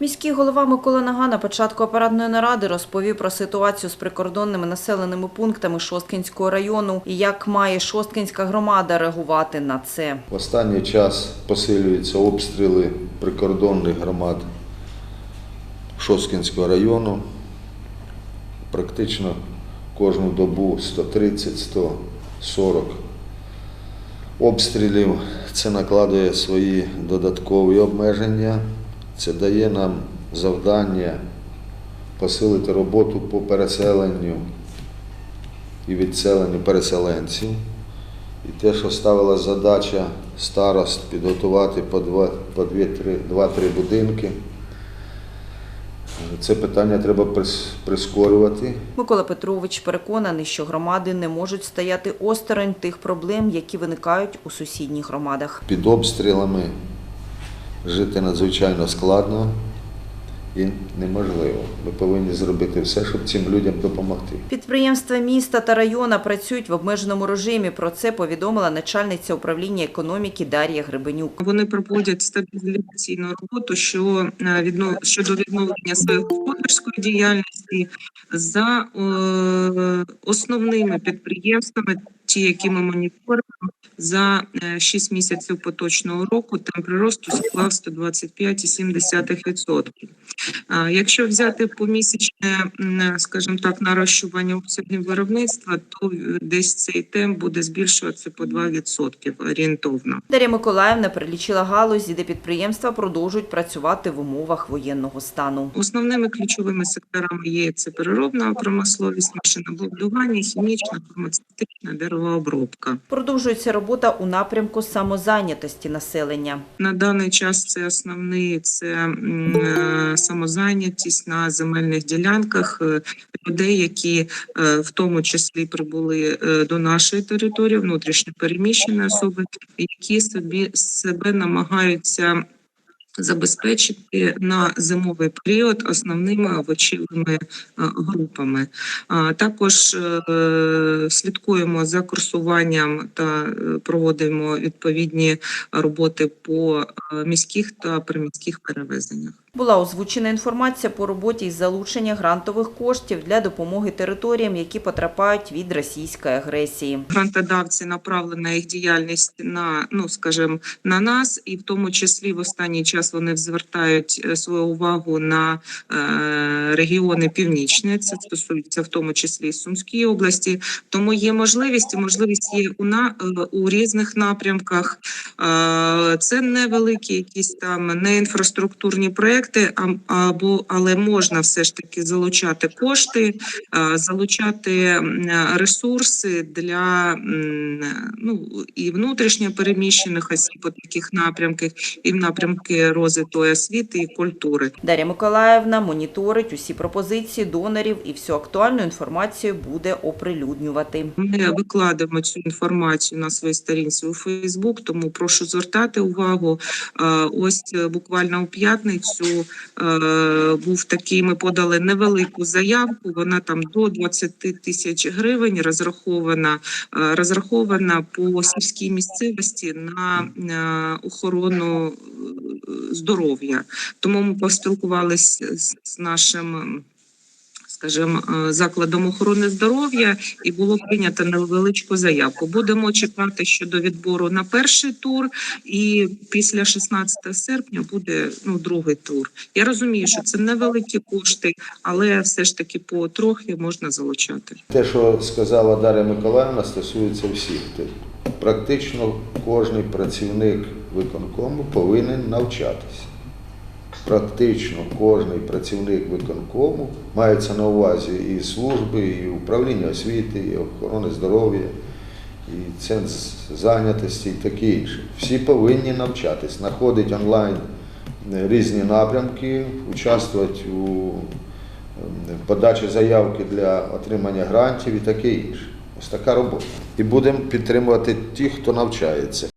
Міський голова Микола Нага на початку апаратної наради розповів про ситуацію з прикордонними населеними пунктами Шосткинського району і як має Шосткинська громада реагувати на це. В останній час посилюються обстріли прикордонних громад Шосткінського району. Практично кожну добу 130-140 обстрілів. Це накладує свої додаткові обмеження. Це дає нам завдання посилити роботу по переселенню і відселенню переселенців. І те, що ставила задача старост підготувати по два- по дві-три- два-три будинки, це питання треба прис- прискорювати. Микола Петрович переконаний, що громади не можуть стояти осторонь тих проблем, які виникають у сусідніх громадах. Під обстрілами жити надзвичайно складно і неможливо. Ми повинні зробити все, щоб цим людям допомогти. Підприємства міста та району працюють в обмеженому режимі. Про це повідомила начальниця управління економіки Дар'я Гребенюк. Вони проводять стабілізаційну роботу що, е, щодо відновлення своєї господарської діяльності за е, основними підприємствами, ті, які ми моніторимо, за 6 місяців поточного року темп приросту склав 125,7%. А Якщо взяти помісячне, м, скажімо так, нарощування обсягів виробництва, то е, десь цей темп буде збільшуватися по 2% орієнтовно. Дар'я Миколаївна перелічила галузі, де підприємства продовжують працювати в умовах воєнного стану. Основними ключовими секторами є це переробна промисловість, машинобудування, хімічна, фармацевтична, деревообробка. Продовжується робота у напрямку самозайнятості населення. На даний час це основний це е, самозайнятість на земельних ділянках е, людей, які е, в тому числі прибули до нашої території, внутрішньо переміщені особи, які собі себе намагаються. Забезпечити на зимовий період основними овочевими е, групами. Також е, слідкуємо за курсуванням та е, проводимо відповідні роботи по міських та приміських перевезеннях. Була озвучена інформація по роботі із залучення грантових коштів для допомоги територіям, які потрапають від російської агресії. Грантодавці направлена їх діяльність на ну скажімо, на нас, і в тому числі в останній час вони звертають е, свою увагу на е, регіони північні. Це стосується в тому числі Сумської області. Тому є можливість, і можливість є у на е, у різних напрямках. Це невеликі якісь там не інфраструктурні проекти, а- або але можна все ж таки залучати кошти, залучати ресурси для ну і внутрішньо переміщених осіб по таких напрямках, і в напрямки розвитку освіти і культури. Дар'я Миколаївна моніторить усі пропозиції донорів і всю актуальну інформацію буде оприлюднювати. Ми викладемо цю інформацію на своїй сторінці у Фейсбук, тому прошу звертати увагу. Ось е, буквально у п'ятницю е, був такий. Ми подали невелику заявку. Вона там до 20 тисяч гривень розрахована, е, розрахована по сільській місцевості на е, охорону здоров'я. Тому ми поспілкувалися з нашим. Скажімо, е, закладом охорони здоров'я і було прийнято невеличку заявку. Будемо чекати щодо відбору на перший тур, і після 16 серпня буде ну другий тур. Я розумію, що це невеликі кошти, але все ж таки по трохи можна залучати. Те, що сказала Дар'я Миколаївна, стосується всіх. Тобто Практично кожен працівник виконкому повинен навчатися. Практично кожен працівник виконкому мається на увазі і служби, і управління освіти, і охорони здоров'я, і центр зайнятості, і таке інше. Всі повинні навчатись, знаходити онлайн е, різні напрямки, участвувати у ем, подачі заявки для отримання грантів і таке інше. Ось така робота. І будемо підтримувати тих, хто навчається.